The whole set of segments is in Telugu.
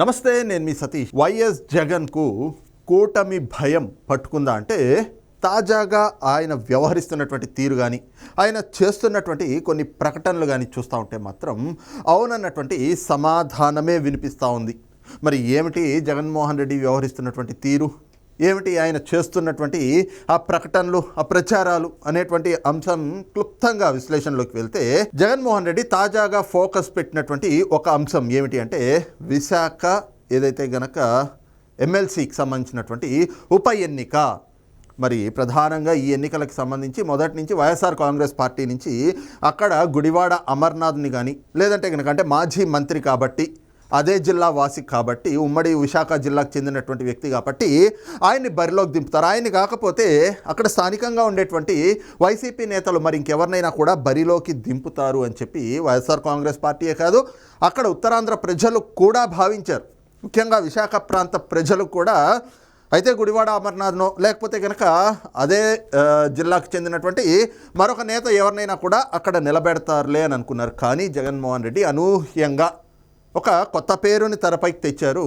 నమస్తే నేను మీ సతీష్. వైఎస్ జగన్కు కూటమి భయం పట్టుకుందా అంటే తాజాగా ఆయన వ్యవహరిస్తున్నటువంటి తీరు కానీ ఆయన చేస్తున్నటువంటి కొన్ని ప్రకటనలు కానీ చూస్తూ ఉంటే మాత్రం అవునన్నటువంటి సమాధానమే వినిపిస్తూ ఉంది. మరి ఏమిటి జగన్మోహన్ రెడ్డి వ్యవహరిస్తున్నటువంటి తీరు? ఏమిటి ఆయన చేస్తున్నటువంటి ఆ ప్రకటనలు ఆ ప్రచారాలు అనేటువంటి అంశం క్లుప్తంగా విశ్లేషణలోకి వెళ్తే జగన్మోహన్ రెడ్డి తాజాగా ఫోకస్ పెట్టినటువంటి ఒక అంశం ఏమిటి అంటే విశాఖ ఏదైతే గనక ఎమ్మెల్సీకి సంబంధించినటువంటి ఉప ఎన్నిక. మరి ప్రధానంగా ఈ ఎన్నికలకు సంబంధించి మొదటి నుంచి వైఎస్ఆర్ కాంగ్రెస్ పార్టీ నుంచి అక్కడ గుడివాడ అమర్నాథ్ని కానీ లేదంటే కనుక అంటే మాజీ మంత్రి కాబట్టి అదే జిల్లా వాసి కాబట్టి ఉమ్మడి విశాఖ జిల్లాకు చెందినటువంటి వ్యక్తి కాబట్టి ఆయన్ని బరిలోకి దింపుతారు. ఆయన్ని కాకపోతే అక్కడ స్థానికంగా ఉండేటువంటి వైసీపీ నేతలు మరి ఇంకెవరినైనా కూడా బరిలోకి దింపుతారు అని చెప్పి వైఎస్ఆర్ కాంగ్రెస్ పార్టీయే కాదు అక్కడ ఉత్తరాంధ్ర ప్రజలు కూడా భావించారు. ముఖ్యంగా విశాఖ ప్రాంత ప్రజలు కూడా అయితే గుడివాడ అమర్నాథ్నో లేకపోతే కనుక అదే జిల్లాకు చెందినటువంటి మరొక నేత ఎవరినైనా కూడా అక్కడ నిలబెడతారులే అని అనుకున్నారు. కానీ జగన్మోహన్ రెడ్డి అనూహ్యంగా ఒక కొత్త పేరుని తెరపైకి తెచ్చారు.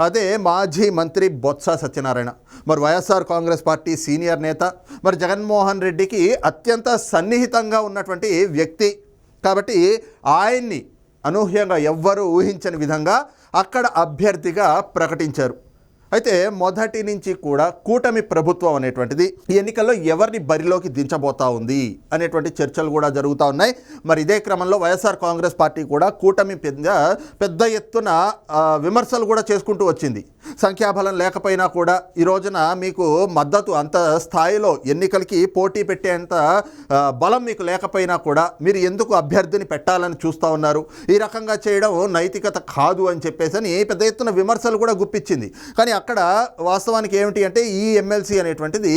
అదే మాజీ మంత్రి బొత్స సత్యనారాయణ. మరి వైఎస్ఆర్ కాంగ్రెస్ పార్టీ సీనియర్ నేత మరి జగన్మోహన్ రెడ్డికి అత్యంత సన్నిహితంగా ఉన్నటువంటి వ్యక్తి. కాబట్టి ఆయన్ని అనూహ్యంగా ఎవ్వరూ ఊహించని విధంగా అక్కడ అభ్యర్థిగా ప్రకటించారు. అయితే మొదటి నుంచి కూడా కూటమి ప్రభుత్వం అనేటువంటిది ఈ ఎన్నికల్లో ఎవరిని బరిలోకి దించబోతా ఉంది అనేటువంటి చర్చలు కూడా జరుగుతూ ఉన్నాయి. మరి ఇదే క్రమంలో వైఎస్ఆర్ కాంగ్రెస్ పార్టీ కూడా కూటమి పెద్ద పెద్ద ఎత్తున విమర్శలు కూడా చేసుకుంటూ వచ్చింది. సంఖ్యాబలం లేకపోయినా కూడా ఈ రోజున మీకు మద్దతు అంత స్థాయిలో ఎన్నికలకి పోటీ పెట్టేంత బలం మీకు లేకపోయినా కూడా మీరు ఎందుకు అభ్యర్థిని పెట్టాలని చూస్తూ ఉన్నారు? ఈ రకంగా చేయడం నైతికత కాదు అని చెప్పేసి అని పెద్ద ఎత్తున విమర్శలు కూడా గుప్పించింది. కానీ అక్కడ వాస్తవానికి ఏమిటి అంటే ఈ ఎమ్మెల్సీ అనేటువంటిది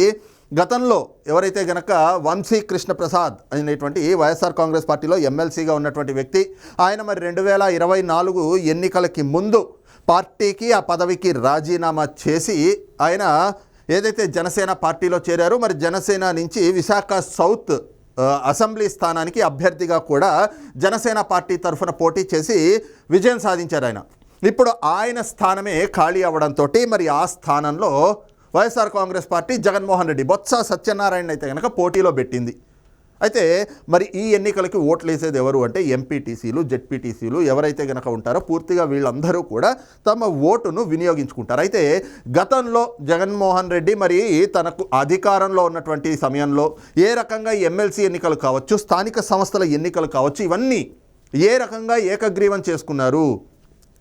గతంలో ఎవరైతే గనక వంశీ కృష్ణ ప్రసాద్ అనేటువంటి వైఎస్ఆర్ కాంగ్రెస్ పార్టీలో ఎమ్మెల్సీగా ఉన్నటువంటి వ్యక్తి ఆయన మరి రెండు వేల ఇరవై నాలుగు ఎన్నికలకి ముందు పార్టీకి ఆ పదవికి రాజీనామా చేసి ఆయన ఏదైతే జనసేన పార్టీలో చేరారో మరి జనసేన నుంచి విశాఖ సౌత్ అసెంబ్లీ స్థానానికి అభ్యర్థిగా కూడా జనసేన పార్టీ తరఫున పోటీ చేసి విజయం సాధించారు ఆయన. ఇప్పుడు ఆయన స్థానమే ఖాళీ అవ్వడంతో మరి ఆ స్థానంలో వైఎస్ఆర్ కాంగ్రెస్ పార్టీ జగన్మోహన్ రెడ్డి బొత్స సత్యనారాయణ అయితే కనుక పోటీలో పెట్టింది. అయితే మరి ఈ ఎన్నికలకి ఓట్లు వేసేది ఎవరు అంటే ఎంపీటీసీలు జెడ్పీటీసీలు ఎవరైతే గనక ఉంటారో పూర్తిగా వీళ్ళందరూ కూడా తమ ఓటును వినియోగించుకుంటారు. అయితే గతంలో జగన్మోహన్ రెడ్డి మరి తనకు అధికారంలో ఉన్నటువంటి సమయంలో ఏ రకంగా ఎమ్మెల్సీ ఎన్నికలు కావచ్చు స్థానిక సంస్థల ఎన్నికలు కావచ్చు ఇవన్నీ ఏ రకంగా ఏకగ్రీవం చేసుకున్నారు?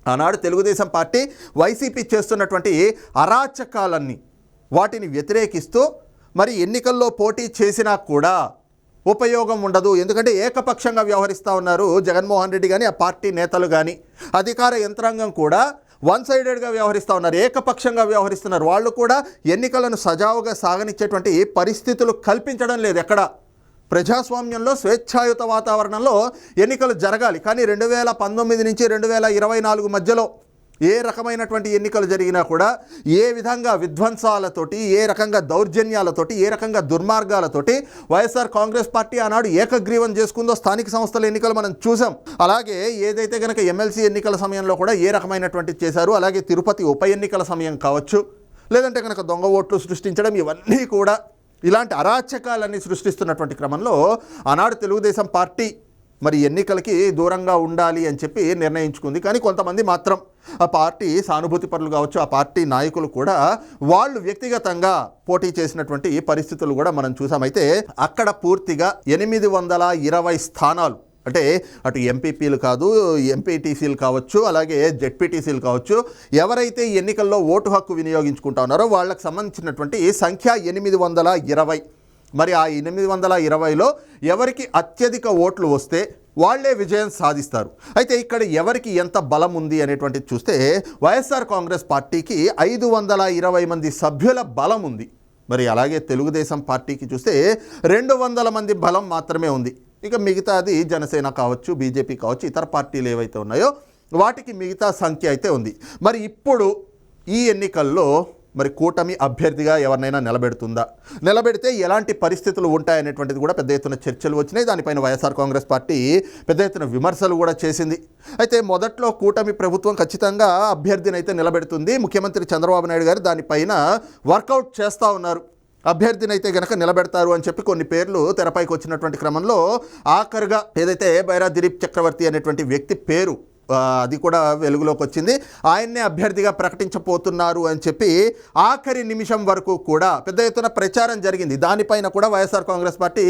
ఆనాడు తెలుగుదేశం పార్టీ వైసీపీ చేస్తున్నటువంటి అరాచకాలన్నీ వాటిని వ్యతిరేకిస్తూ మరి ఎన్నికల్లో పోటీ చేసినా కూడా ఉపయోగం ఉండదు. ఎందుకంటే ఏకపక్షంగా వ్యవహరిస్తూ ఉన్నారు జగన్మోహన్ రెడ్డి కానీ ఆ పార్టీ నేతలు కానీ అధికార యంత్రాంగం కూడా వన్ సైడెడ్గా వ్యవహరిస్తూ ఉన్నారు. ఏకపక్షంగా వ్యవహరిస్తున్నారు. వాళ్ళు కూడా ఎన్నికలను సజావుగా సాగనిచ్చేటువంటి పరిస్థితులు కల్పించడం లేదు ఎక్కడ. ప్రజాస్వామ్యంలో స్వేచ్ఛాయుత వాతావరణంలో ఎన్నికలు జరగాలి. కానీ రెండు వేల పంతొమ్మిది నుంచి రెండు వేల ఇరవై నాలుగు మధ్యలో ఏ రకమైనటువంటి ఎన్నికలు జరిగినా కూడా ఏ విధంగా విధ్వంసాలతోటి ఏ రకంగా దౌర్జన్యాలతోటి ఏ రకంగా దుర్మార్గాలతోటి వైఎస్ఆర్ కాంగ్రెస్ పార్టీ ఆనాడు ఏకగ్రీవం చేసుకుందో స్థానిక సంస్థల ఎన్నికలు మనం చూసాం. అలాగే ఏదైతే కనుక ఎమ్మెల్సీ ఎన్నికల సమయంలో కూడా ఏ రకమైనటువంటి చేశారు అలాగే తిరుపతి ఉప ఎన్నికల సమయం కావచ్చు లేదంటే కనుక దొంగ ఓట్లు సృష్టించడం ఇవన్నీ కూడా ఇలాంటి అరాచకాలన్నీ సృష్టిస్తున్నటువంటి క్రమంలో ఆనాడు తెలుగుదేశం పార్టీ మరి ఎన్నికలకి దూరంగా ఉండాలి అని చెప్పి నిర్ణయించుకుంది. కానీ కొంతమంది మాత్రం ఆ పార్టీ సానుభూతి పరులు కావచ్చు ఆ పార్టీ నాయకులు కూడా వాళ్ళు వ్యక్తిగతంగా పోటీ చేసినటువంటి పరిస్థితులు కూడా మనం చూసామైతే అక్కడ పూర్తిగా ఎనిమిది వందల ఇరవై స్థానాలు. అంటే అటు ఎంపీపీలు కాదు ఎంపీటీసీలు కావచ్చు అలాగే జెడ్పీటీసీలు కావచ్చు ఎవరైతే ఎన్నికల్లో ఓటు హక్కు వినియోగించుకుంటా ఉన్నారో వాళ్ళకి సంబంధించినటువంటి సంఖ్య ఎనిమిది వందల ఇరవై. మరి ఆ ఎనిమిది వందల ఇరవైలో ఎవరికి అత్యధిక ఓట్లు వస్తే వాళ్ళే విజయం సాధిస్తారు. అయితే ఇక్కడ ఎవరికి ఎంత బలం ఉంది అనేటువంటిది చూస్తే వైఎస్ఆర్ కాంగ్రెస్ పార్టీకి ఐదు వందల ఇరవై మంది సభ్యుల బలం ఉంది. మరి అలాగే తెలుగుదేశం పార్టీకి చూస్తే రెండు వందల మంది బలం మాత్రమే ఉంది. ఇక మిగతాది జనసేన కావచ్చు బీజేపీ కావచ్చు ఇతర పార్టీలు ఏవైతే ఉన్నాయో వాటికి మిగతా సంఖ్య అయితే ఉంది. మరి ఇప్పుడు ఈ ఎన్నికల్లో మరి కూటమి అభ్యర్థిగా ఎవరినైనా నిలబెడుతుందా? నిలబెడితే ఎలాంటి పరిస్థితులు ఉంటాయనేటువంటిది కూడా పెద్ద ఎత్తున చర్చలు వచ్చినాయి. దానిపైన వైఎస్ఆర్ కాంగ్రెస్ పార్టీ పెద్ద ఎత్తున విమర్శలు కూడా చేసింది. అయితే మొదట్లో కూటమి ప్రభుత్వం ఖచ్చితంగా అభ్యర్థిని అయితే నిలబెడుతుంది. ముఖ్యమంత్రి చంద్రబాబు నాయుడు గారు దానిపైన వర్కౌట్ చేస్తూ ఉన్నారు. అభ్యర్థిని అయితే గనక నిలబెడతారు అని చెప్పి కొన్ని పేర్లు తెరపైకి వచ్చినటువంటి క్రమంలో ఆఖరుగా ఏదైతే బైరా దిలీప్ చక్రవర్తి అనేటువంటి వ్యక్తి పేరు అది కూడా వెలుగులోకి వచ్చింది. ఆయన్నే అభ్యర్థిగా ప్రకటించబోతున్నారు అని చెప్పి ఆఖరి నిమిషం వరకు కూడా పెద్ద ఎత్తున ప్రచారం జరిగింది. దానిపైన కూడా వైఎస్ఆర్ కాంగ్రెస్ పార్టీ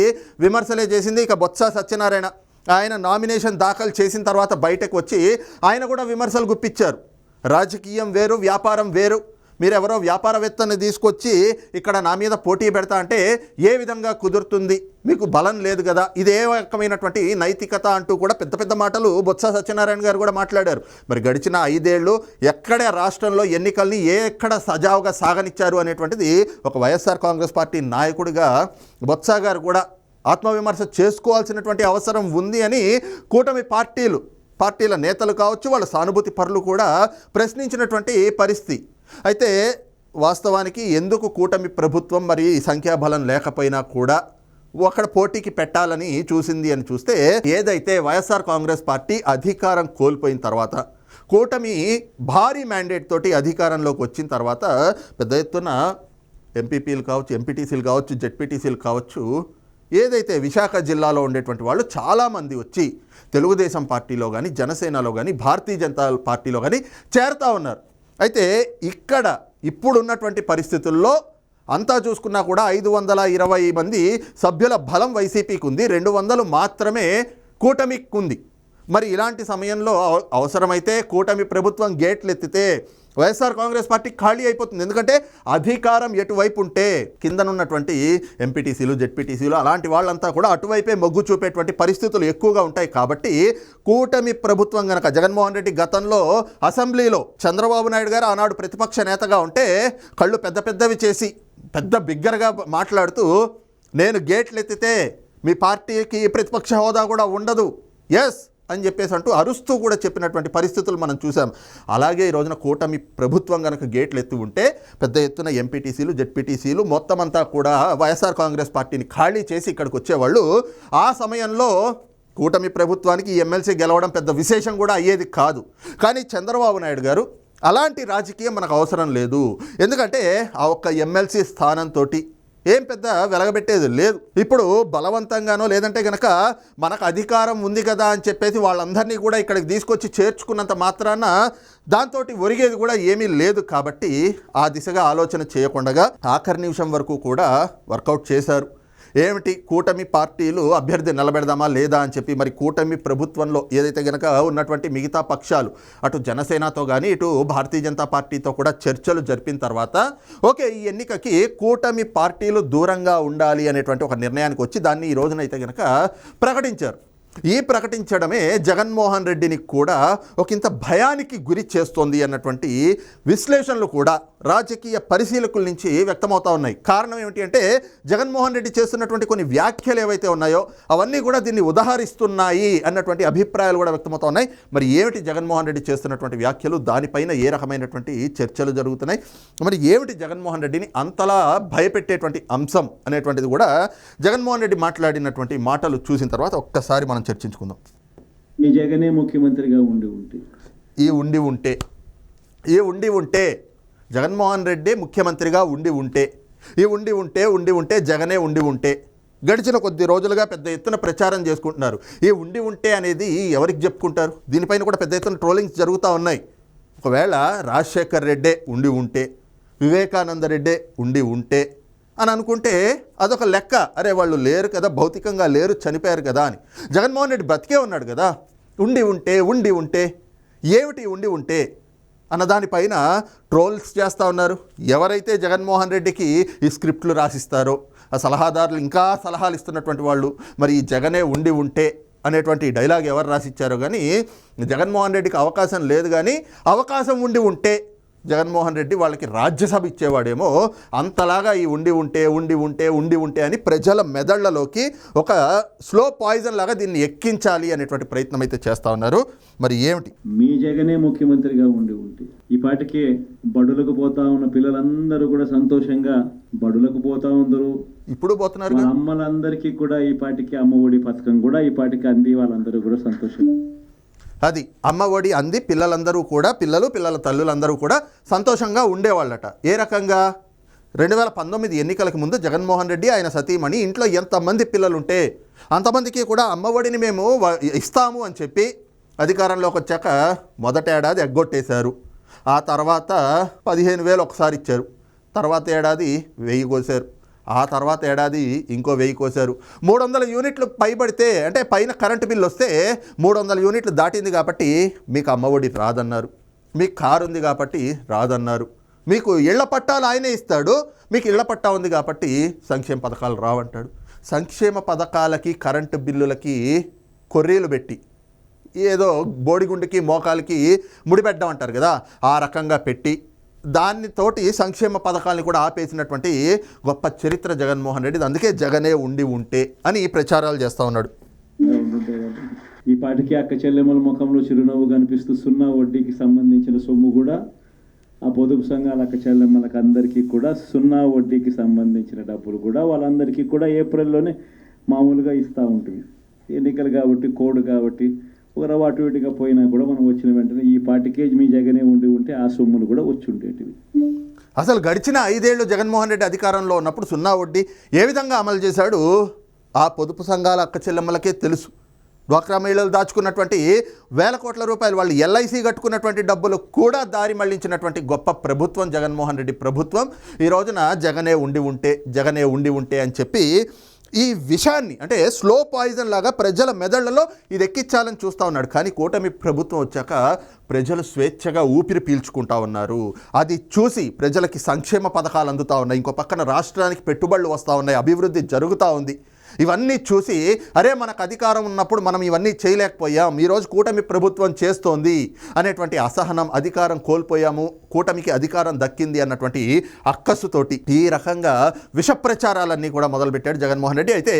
విమర్శలే చేసింది. ఇక బొత్స సత్యనారాయణ ఆయన నామినేషన్ దాఖలు చేసిన తర్వాత బయటకు వచ్చి ఆయన కూడా విమర్శలు గుప్పించారు. రాజకీయం వేరు వ్యాపారం వేరు. మీరెవరో వ్యాపారవేత్తని తీసుకొచ్చి ఇక్కడ నా మీద పోటీ పెడతా అంటే ఏ విధంగా కుదురుతుంది? మీకు బలం లేదు కదా? ఇదే రకమైనటువంటి నైతికత అంటూ కూడా పెద్ద పెద్ద మాటలు బొత్స సత్యనారాయణ గారు కూడా మాట్లాడారు. మరి గడిచిన ఐదేళ్ళు ఎక్కడే రాష్ట్రంలో ఎన్నికల్ని ఏ ఎక్కడ సజావుగా సాగనిచ్చారు అనేటువంటిది ఒక వైఎస్ఆర్ కాంగ్రెస్ పార్టీ నాయకుడిగా బొత్స గారు కూడా ఆత్మవిమర్శ చేసుకోవాల్సినటువంటి అవసరం ఉంది అని కూటమి పార్టీలు పార్టీల నేతలు కావచ్చు వాళ్ళ సానుభూతి పరులు కూడా ప్రశ్నించినటువంటి పరిస్థితి. అయితే వాస్తవానికి ఎందుకు కూటమి ప్రభుత్వం మరి సంఖ్యాబలం లేకపోయినా కూడా అక్కడ పోటీకి పెట్టాలని చూసింది అని చూస్తే ఏదైతే వైఎస్ఆర్ కాంగ్రెస్ పార్టీ అధికారం కోల్పోయిన తర్వాత కూటమి భారీ మ్యాండేట్ తోటి అధికారంలోకి వచ్చిన తర్వాత పెద్ద ఎత్తున ఎంపీపీలు కావచ్చు ఎంపీటీసీలు కావచ్చు జెడ్పీటీసీలు కావచ్చు ఏదైతే విశాఖ జిల్లాలో ఉండేటువంటి వాళ్ళు చాలామంది వచ్చి తెలుగుదేశం పార్టీలో కానీ జనసేనలో కానీ భారతీయ జనతా పార్టీలో కానీ చేరుతా ఉన్నారు. అయితే ఇక్కడ ఇప్పుడున్నటువంటి పరిస్థితుల్లో అంతా చూసుకున్నా కూడా ఐదు వందల ఇరవై మంది సభ్యుల బలం వైసీపీకి ఉంది. రెండు వందలు మాత్రమే కూటమికి ఉంది. మరి ఇలాంటి సమయంలో అవసరమైతే కూటమి ప్రభుత్వం గేట్లు ఎత్తితే వైఎస్ఆర్ కాంగ్రెస్ పార్టీ ఖాళీ అయిపోతుంది. ఎందుకంటే అధికారం ఎటువైపు ఉంటే కిందనున్నటువంటి ఎంపీటీసీలు జెడ్పీటీసీలు అలాంటి వాళ్ళంతా కూడా అటువైపే మొగ్గు చూపేటువంటి పరిస్థితులు ఎక్కువగా ఉంటాయి. కాబట్టి కూటమి ప్రభుత్వం గనక జగన్మోహన్ రెడ్డి గతంలో అసెంబ్లీలో చంద్రబాబు నాయుడు గారు ఆనాడు ప్రతిపక్ష నేతగా ఉంటే కళ్ళు పెద్ద పెద్దవి చేసి పెద్ద బిగ్గరగా మాట్లాడుతూ నేను గేట్లు ఎత్తితే మీ పార్టీకి ప్రతిపక్ష హోదా కూడా ఉండదు. ఎస్ అని చెప్పేసి అంటూ అరుస్తూ కూడా చెప్పినటువంటి పరిస్థితులు మనం చూసాం అలాగే ఈ రోజున కూటమి ప్రభుత్వం కనుక గేట్లు ఎత్తి ఉంటే పెద్ద ఎత్తున ఎంపీటీసీలు జెడ్పీటీసీలు మొత్తం అంతా కూడా వైఎస్ఆర్ కాంగ్రెస్ పార్టీని ఖాళీ చేసి ఇక్కడికి వచ్చేవాళ్ళు. ఆ సమయంలో కూటమి ప్రభుత్వానికి ఎమ్మెల్సీ గెలవడం పెద్ద విశేషం కూడా అయ్యేది కాదు. కానీ చంద్రబాబు నాయుడు గారు అలాంటి రాజకీయం మనకు అవసరం లేదు. ఎందుకంటే ఆ ఒక్క ఎమ్మెల్సీ స్థానంతో ఏం పెద్ద వెలగబెట్టేది లేదు. ఇప్పుడు బలవంతంగానో లేదంటే గనక మనకు అధికారం ఉంది కదా అని చెప్పేసి వాళ్ళందరినీ కూడా ఇక్కడికి తీసుకొచ్చి చేర్చుకున్నంత మాత్రాన దాంతో ఒరిగేది కూడా ఏమీ లేదు కాబట్టి ఆ దిశగా ఆలోచన చేయకుండా ఆఖరి నిమిషం వరకు కూడా వర్కౌట్ చేశారు. ఏమిటి కూటమి పార్టీలు అభ్యర్థి నిలబెడదామా లేదా అని చెప్పి మరి కూటమి ప్రభుత్వంలో ఏదైతే గనక ఉన్నటువంటి మిగతా పక్షాలు అటు జనసేనతో కానీ ఇటు భారతీయ జనతా పార్టీతో కూడా చర్చలు జరిపిన తర్వాత ఓకే ఈ ఎన్నికకి కూటమి పార్టీలు దూరంగా ఉండాలి అనేటువంటి ఒక నిర్ణయానికి వచ్చి దాన్ని ఈ రోజునైతే గనక ప్రకటించారు. ఈ ప్రకటించడమే జగన్మోహన్ రెడ్డిని కూడా ఒకంత భయానికి గురి చేస్తోంది అన్నటువంటి విశ్లేషణలు కూడా రాజకీయ పరిశీలకుల నుంచి వ్యక్తమవుతా ఉన్నాయి. కారణం ఏమిటి అంటే జగన్మోహన్ రెడ్డి చేస్తున్నటువంటి కొన్ని వ్యాఖ్యలు ఏవైతే ఉన్నాయో అవన్నీ కూడా దీన్ని ఉదాహరిస్తున్నాయి అన్నటువంటి అభిప్రాయాలు కూడా వ్యక్తమవుతా ఉన్నాయి. మరి ఏమిటి జగన్మోహన్ రెడ్డి చేస్తున్నటువంటి వ్యాఖ్యలు? దానిపైన ఏ రకమైనటువంటి చర్చలు జరుగుతున్నాయి? మరి ఏమిటి జగన్మోహన్ రెడ్డిని అంతలా భయపెట్టేటువంటి అంశం అనేటువంటిది కూడా జగన్మోహన్ రెడ్డి మాట్లాడినటువంటి మాటలు చూసిన తర్వాత ఒక్కసారి మనం చర్చించుకుందాం. ఈ జగనే ముఖ్యమంత్రిగా ఉండి ఉంటే. ఈ ఉండి ఉంటే ఈ ఉండి ఉంటే జగన్మోహన్ రెడ్డి ముఖ్యమంత్రిగా ఉండి ఉంటే ఈ ఉండి ఉంటే ఉండి ఉంటే జగనే ఉండి ఉంటే గడిచిన కొద్ది రోజులుగా పెద్ద ఎత్తున ప్రచారం చేసుకుంటున్నారు. ఈ ఉండి ఉంటే అనేది ఎవరికి చెప్పుకుంటారు? దీనిపైన కూడా పెద్ద ఎత్తున ట్రోలింగ్స్ జరుగుతూ ఉన్నాయి. ఒకవేళ రాజశేఖర్ రెడ్డే ఉండి ఉంటే వివేకానంద రెడ్డే ఉండి ఉంటే అని అనుకుంటే అదొక లెక్క. అరే వాళ్ళు లేరు కదా భౌతికంగా లేరు చనిపోయారు కదా అని. జగన్మోహన్ రెడ్డి బ్రతికే ఉన్నాడు కదా. ఉండి ఉంటే ఉండి ఉంటే ఏమిటి ఉండి ఉంటే అన్న దానిపైన ట్రోల్స్ చేస్తూ ఉన్నారు. ఎవరైతే జగన్మోహన్ రెడ్డికి ఈ స్క్రిప్ట్లు రాసిస్తారో ఆ సలహాదారులు ఇంకా సలహాలు ఇస్తున్నటువంటి వాళ్ళు మరి ఈ జగనే ఉండి ఉంటే అనేటువంటి డైలాగ్ ఎవరు రాసిచ్చారో కానీ జగన్మోహన్ రెడ్డికి అవకాశం లేదు కానీ అవకాశం ఉండి ఉంటే జగన్మోహన్ రెడ్డి వాళ్ళకి రాజ్యసభ ఇచ్చేవాడేమో అంతలాగా ఈ ఉండి ఉంటే ఉండి ఉంటే ఉండి ఉంటే అని ప్రజల మెదళ్ళలోకి ఒక స్లో పాయిజన్ లాగా దీన్ని ఎక్కించాలి అనేటువంటి ప్రయత్నం అయితే చేస్తూ ఉన్నారు. మరి ఏమిటి? మీ జగనే ముఖ్యమంత్రిగా ఉండి ఉంటే ఈ పాటికే బడులకు పోతా ఉన్న పిల్లలందరూ కూడా సంతోషంగా బడులకు పోతా ఉందరు. ఇప్పుడు పోతున్నారు అమ్మలందరికీ కూడా ఈ పాటికి అమ్మఒడి పథకం కూడా ఈ పాటికి అంది వాళ్ళందరూ కూడా సంతోషం అది అమ్మ ఒడి అంది పిల్లలందరూ కూడా పిల్లలు పిల్లల తల్లులందరూ కూడా సంతోషంగా ఉండేవాళ్ళట. ఏ రకంగా? రెండు వేల పంతొమ్మిది ఎన్నికలకు ముందు జగన్మోహన్ రెడ్డి ఆయన సతీమణి ఇంట్లో ఎంతమంది పిల్లలు ఉంటే అంతమందికి కూడా అమ్మ ఒడిని మేము వ- ఇస్తాము అని చెప్పి అధికారంలోకి వచ్చాక మొదట ఏడాది ఎగ్గొట్టేశారు. ఆ తర్వాత పదిహేను వేలు ఒకసారి ఇచ్చారు. తర్వాత ఏడాది వెయ్యి కోసారు ఆ తర్వాత ఏడాది ఇంకో వెయ్యి కోసారు మూడు వందల యూనిట్లు పైబడితే అంటే పైన కరెంటు బిల్లు వస్తే మూడు వందల యూనిట్లు దాటింది కాబట్టి మీకు అమ్మఒడి రాదన్నారు. మీకు కారు ఉంది కాబట్టి రాదన్నారు. మీకు ఇళ్ళ పట్టాలు ఆయనే ఇస్తాడు. మీకు ఇళ్ళ పట్టా ఉంది కాబట్టి సంక్షేమ పథకాలు రావంటాడు. సంక్షేమ పథకాలకి కరెంటు బిల్లులకి కొర్రీలు పెట్టి ఏదో బోడిగుండుకి మోకాలకి ముడిపెట్టడం అంటారు కదా ఆ రకంగా పెట్టి దానితోటి సంక్షేమ పథకాలను కూడా ఆపేసినటువంటి గొప్ప చరిత్ర జగన్మోహన్ రెడ్డి. అందుకే జగనే ఉండి ఉంటే అని ప్రచారాలు చేస్తూ ఉన్నాడు. ఈ పాటికి అక్క చెల్లెమ్మల ముఖంలో చిరునవ్వు కనిపిస్తూ సున్నా వడ్డీకి సంబంధించిన సొమ్ము కూడా ఆ పొదుపు సంఘాల అక్క చెల్లెమ్మలకు అందరికీ కూడా సున్నా వడ్డీకి సంబంధించిన డబ్బులు కూడా వాళ్ళందరికీ కూడా ఏప్రిల్లోనే మామూలుగా ఇస్తూ ఉంటుంది. ఎన్నికలు కాబట్టి కోడ్ కాబట్టి ఒక అటు ఇటుగా పోయినా కూడా మనం వచ్చిన వెంటనే ఈ పాటికేజ్ మీ జగనే ఉండి ఉంటే ఆ సొమ్ములు కూడా వచ్చి ఉండేటివి. అసలు గడిచిన ఐదేళ్ళు జగన్మోహన్ రెడ్డి అధికారంలో ఉన్నప్పుడు సున్నా వడ్డీ ఏ విధంగా అమలు చేశాడు? ఆ పొదుపు సంఘాల అక్క చెల్లెమ్మలకే తెలుసు. డ్వాక్రా మహిళలు దాచుకున్నటువంటి వేల కోట్ల రూపాయలు వాళ్ళు ఎల్ఐసి కట్టుకున్నటువంటి డబ్బులు కూడా దారి మళ్ళించినటువంటి గొప్ప ప్రభుత్వం జగన్మోహన్ రెడ్డి ప్రభుత్వం. ఈ రోజున జగనే ఉండి ఉంటే జగనే ఉండి ఉంటే అని చెప్పి ఈ విషయాన్ని అంటే స్లో పాయిజన్ లాగా ప్రజల మెదళ్ళలో ఇది ఎక్కించాలని చూస్తూ ఉన్నాడు. కానీ కూటమి ప్రభుత్వం వచ్చాక ప్రజలు స్వేచ్ఛగా ఊపిరి పీల్చుకుంటా ఉన్నారు. అది చూసి ప్రజలకి సంక్షేమ పథకాలు అందుతూ ఉన్నాయి. ఇంకో పక్కన రాష్ట్రానికి పెట్టుబడులు వస్తూ ఉన్నాయి. అభివృద్ధి జరుగుతూ ఉంది. ఇవన్నీ చూసి అరే మనకు అధికారం ఉన్నప్పుడు మనం ఇవన్నీ చేయలేకపోయాం. ఈరోజు కూటమి ప్రభుత్వం చేస్తోంది అనేటువంటి అసహనం అధికారం కోల్పోయాము కూటమికి అధికారం దక్కింది అన్నటువంటి అక్కసుతోటి ఈ రకంగా విష ప్రచారాలన్నీ కూడా మొదలుపెట్టాడు జగన్మోహన్ రెడ్డి. అయితే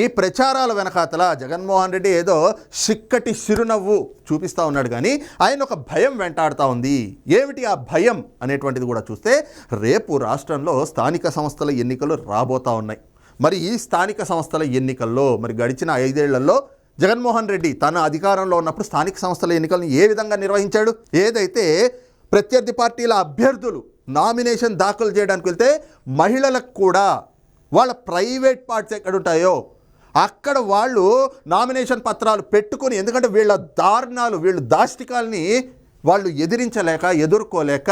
ఈ ప్రచారాల వెనకాతల జగన్మోహన్ రెడ్డి ఏదో చిక్కటి చిరునవ్వు చూపిస్తూ ఉన్నాడు కానీ ఆయన ఒక భయం వెంటాడుతూ ఉంది. ఏమిటి ఆ భయం అనేటువంటిది కూడా చూస్తే రేపు రాష్ట్రంలో స్థానిక సంస్థల ఎన్నికలు రాబోతా ఉన్నాయి. మరి ఈ స్థానిక సంస్థల ఎన్నికల్లో మరి గడిచిన ఐదేళ్ళలో జగన్మోహన్ రెడ్డి తన అధికారంలో ఉన్నప్పుడు స్థానిక సంస్థల ఎన్నికలను ఏ విధంగా నిర్వహించాడు? ఏదైతే ప్రత్యర్థి పార్టీల అభ్యర్థులు నామినేషన్ దాఖలు చేయడానికి వెళ్తే మహిళలకు కూడా వాళ్ళ ప్రైవేట్ పార్ట్స్ ఎక్కడ ఉంటాయో అక్కడ వాళ్ళు నామినేషన్ పత్రాలు పెట్టుకొని ఎందుకంటే వీళ్ళ దారుణాలు వీళ్ళు దాష్టికాల్ని వాళ్ళు ఎదిరించలేక ఎదుర్కోలేక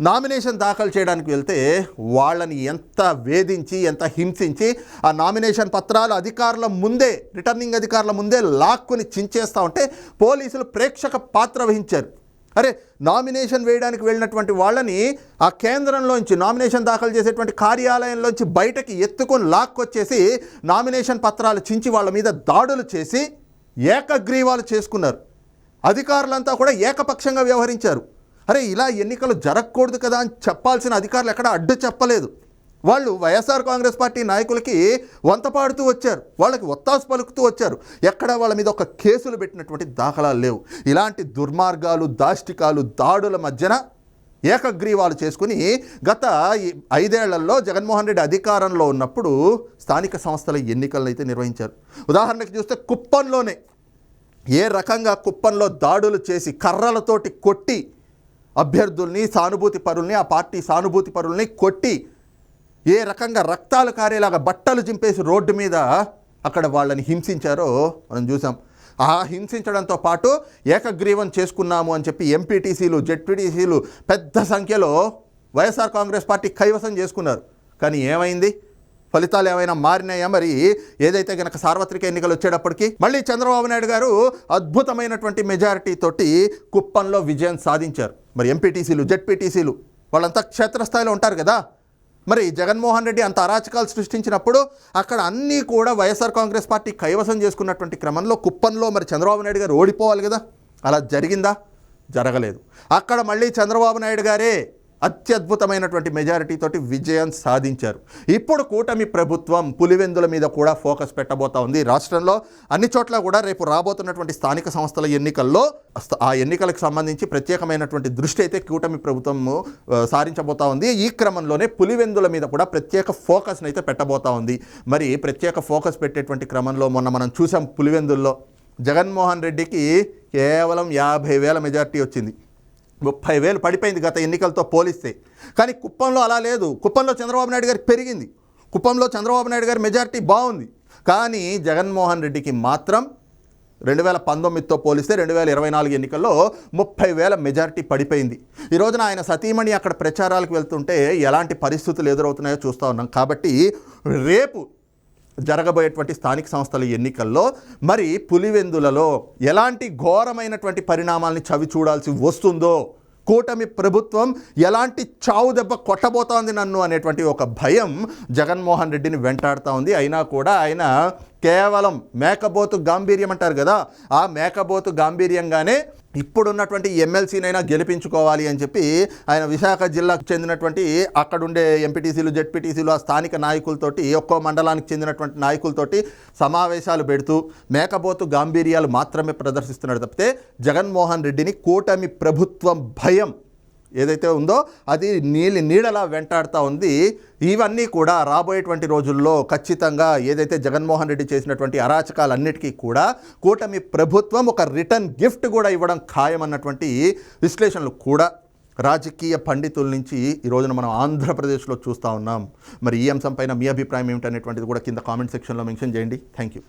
నామినేషన్ దాఖలు చేయడానికి వెళ్తే వాళ్ళని ఎంత వేధించి ఎంత హింసించి ఆ నామినేషన్ పత్రాలు అధికారుల ముందే రిటర్నింగ్ అధికారుల ముందే లాక్కుని చించేస్తూ ఉంటే పోలీసులు ప్రేక్షక పాత్ర వహించారు. అరే నామినేషన్ వేయడానికి వెళ్ళినటువంటి వాళ్ళని ఆ కేంద్రంలోంచి నామినేషన్ దాఖలు చేసేటువంటి కార్యాలయంలోంచి బయటకి ఎత్తుకొని లాక్కొచ్చేసి నామినేషన్ పత్రాలు చించి వాళ్ళ మీద దాడులు చేసి ఏకగ్రీవాలు చేసుకున్నారు. అధికారులంతా కూడా ఏకపక్షంగా వ్యవహరించారు. అరే ఇలా ఎన్నికలు జరగకూడదు కదా అని చెప్పాల్సిన అధికారులు ఎక్కడ అడ్డు చెప్పలేదు. వాళ్ళు వైఎస్ఆర్ కాంగ్రెస్ పార్టీ నాయకులకి వంత పాడుతూ వచ్చారు. వాళ్ళకి ఒత్తాసు పలుకుతూ వచ్చారు. ఎక్కడ వాళ్ళ మీద ఒక కేసులు పెట్టినటువంటి దాఖలాలు లేవు. ఇలాంటి దుర్మార్గాలు దాష్టికాలు దాడుల మధ్యన ఏకగ్రీవాలు చేసుకుని గత ఐదేళ్ళలో జగన్మోహన్ రెడ్డి అధికారంలో ఉన్నప్పుడు స్థానిక సంస్థల ఎన్నికలను అయితే నిర్వహించారు. ఉదాహరణకి చూస్తే కుప్పంలోనే ఏ రకంగా కుప్పంలో దాడులు చేసి కర్రలతోటి కొట్టి అభ్యర్థుల్ని సానుభూతి పరుల్ని ఆ పార్టీ సానుభూతి పరుల్ని కొట్టి ఏ రకంగా రక్తాలు కారేలాగా బట్టలు చింపేసి రోడ్డు మీద అక్కడ వాళ్ళని హింసించారో మనం చూసాం. ఆ హింసించడంతో పాటు ఏకగ్రీవం చేసుకున్నాము అని చెప్పి ఎంపీటీసీలు జెడ్పీటీసీలు పెద్ద సంఖ్యలో వైఎస్ఆర్ కాంగ్రెస్ పార్టీ కైవసం చేసుకున్నారు. కానీ ఏమైంది? ఫలితాలు ఏమైనా మారినాయా మరి? ఏదైతే గనక సార్వత్రిక ఎన్నికలు వచ్చేటప్పటికి మళ్ళీ చంద్రబాబు నాయుడు గారు అద్భుతమైనటువంటి మెజారిటీ తోటి కుప్పంలో విజయం సాధించారు. మరి ఎంపీటీసీలు జెడ్పీటీసీలు వాళ్ళంతా క్షేత్రస్థాయిలో ఉంటారు కదా? మరి జగన్మోహన్ రెడ్డి అంత అరాచకాలు సృష్టించినప్పుడు అక్కడ అన్నీ కూడా వైఎస్ఆర్ కాంగ్రెస్ పార్టీ కైవసం చేసుకున్నటువంటి క్రమంలో కుప్పంలో మరి చంద్రబాబు నాయుడు గారు ఓడిపోవాలి కదా? అలా జరిగిందా? జరగలేదు. అక్కడ మళ్ళీ చంద్రబాబు నాయుడు గారే అత్యద్భుతమైనటువంటి మెజారిటీ తోటి విజయం సాధించారు. ఇప్పుడు కూటమి ప్రభుత్వం పులివెందుల మీద కూడా ఫోకస్ పెట్టబోతా ఉంది. రాష్ట్రంలో అన్ని చోట్ల కూడా రేపు రాబోతున్నటువంటి స్థానిక సంస్థల ఎన్నికల్లో ఆ ఎన్నికలకు సంబంధించి ప్రత్యేకమైనటువంటి దృష్టి అయితే కూటమి ప్రభుత్వం సారించబోతా ఉంది. ఈ క్రమంలోనే పులివెందుల మీద కూడా ప్రత్యేక ఫోకస్ని అయితే పెట్టబోతా ఉంది. మరి ప్రత్యేక ఫోకస్ పెట్టేటువంటి క్రమంలో మొన్న మనం చూసాం పులివెందుల్లో. జగన్మోహన్ రెడ్డికి కేవలం యాభై వేల మెజార్టీ వచ్చింది. ముప్పై వేలు పడిపోయింది గత ఎన్నికలతో పోలిస్తే. కానీ కుప్పంలో అలా లేదు. కుప్పంలో చంద్రబాబు నాయుడు గారికి పెరిగింది. కుప్పంలో చంద్రబాబు నాయుడు గారి మెజార్టీ బాగుంది. కానీ జగన్మోహన్ రెడ్డికి మాత్రం రెండు వేల పంతొమ్మిదితో పోలిస్తే రెండు వేల ఇరవై నాలుగు ఎన్నికల్లో ముప్పై వేల మెజారిటీ పడిపోయింది. ఈ రోజున ఆయన సతీమణి అక్కడ ప్రచారాలకు వెళ్తుంటే ఎలాంటి పరిస్థితులు ఎదురవుతున్నాయో చూస్తూ ఉన్నాం. కాబట్టి రేపు జరగబోయేటువంటి స్థానిక సంస్థల ఎన్నికల్లో మరి పులివెందులలో ఎలాంటి ఘోరమైనటువంటి పరిణామాల్ని చవి చూడాల్సి వస్తుందో కూటమి ప్రభుత్వం ఎలాంటి చావు దెబ్బ కొట్టబోతోంది నన్ను అనేటువంటి ఒక భయం జగన్మోహన్ రెడ్డిని వెంటాడుతూ ఉంది. అయినా కూడా ఆయన కేవలం మేకబోతు గాంభీర్యం అంటారు కదా ఆ మేకబోతు గాంభీర్యంగానే ఇప్పుడున్నటువంటి ఎమ్మెల్సీనైనా గెలిపించుకోవాలి అని చెప్పి ఆయన విశాఖ జిల్లాకు చెందినటువంటి అక్కడుండే ఎంపీటీసీలు జెడ్పీటీసీలు ఆ స్థానిక నాయకులతోటి ఒక్కో మండలానికి చెందినటువంటి నాయకులతోటి సమావేశాలు పెడుతూ మేకబోతు గాంభీర్యాలు మాత్రమే ప్రదర్శిస్తున్నాడు తప్పితే జగన్మోహన్ రెడ్డిని కూటమి ప్రభుత్వం భయం. ఏదైతే ఉందో అది నీలి నీడలా వెంటాడుతూ ఉంది. ఇవన్నీ కూడా రాబోయేటువంటి రోజుల్లో ఖచ్చితంగా ఏదైతే జగన్మోహన్ రెడ్డి చేసినటువంటి అరాచకాలన్నిటికీ కూడా కూటమి ప్రభుత్వం ఒక రిటర్న్ గిఫ్ట్ కూడా ఇవ్వడం ఖాయమన్నటువంటి విశ్లేషణలు కూడా రాజకీయ పండితుల నుంచి ఈ రోజున మనం ఆంధ్రప్రదేశ్లో చూస్తూ ఉన్నాం. మరి ఈ అంశంపైన మీ అభిప్రాయం ఏమిటనేటువంటిది కూడా కింద కామెంట్ సెక్షన్లో మెన్షన్ చేయండి. Thank you.